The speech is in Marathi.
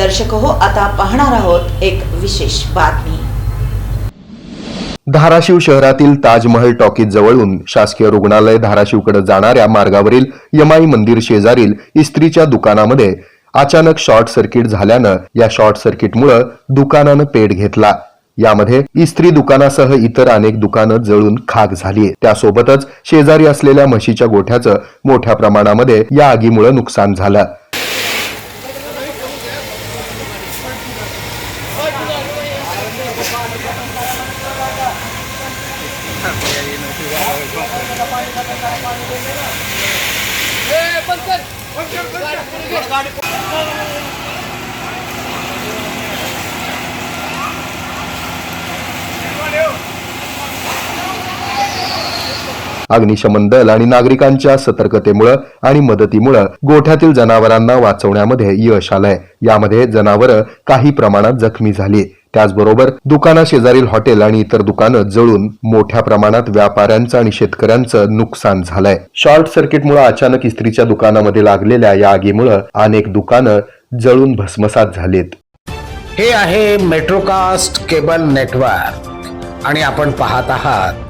दर्शक हो आता पाहणार आहोत एक विशेष बातमी. धाराशिव शहरातील ताजमहल टॉकीज जवळून शासकीय रुग्णालय धाराशिवकडे जाणाऱ्या मार्गावरील यमाई मंदिर शेजारील इस्त्रीच्या दुकानामध्ये अचानक शॉर्ट सर्किट झाल्यानं या शॉर्ट सर्किटमुळे दुकानानं पेट घेतला. यामध्ये इस्त्री दुकानासह इतर अनेक दुकानं जळून खाक झाली त्यासोबतच शेजारी असलेल्या म्हशीच्या गोठ्याचं मोठ्या प्रमाणामध्ये या आगीमुळे नुकसान झालं. पंचर पंचर पंचर गाड़ी अग्निशमन दल आणि नागरिकांच्या सतर्कतेमुळे आणि मदतीमुळे गोठ्यातील जनावरांना वाचवण्यामध्ये यश आलंय. यामध्ये जनावरं काही प्रमाणात जखमी झाली. त्याचबरोबर दुकाना शेजारील हॉटेल आणि इतर दुकानं जळून मोठ्या प्रमाणात व्यापाऱ्यांचं आणि शेतकऱ्यांचं नुकसान झालंय. शॉर्ट सर्किटमुळे अचानक इस्त्रीच्या दुकानामध्ये लागलेल्या या आगीमुळे अनेक दुकानं जळून भस्मसात झालीत. हे आहे मेट्रोकास्ट केबल नेटवर्क आणि आपण पाहत आहात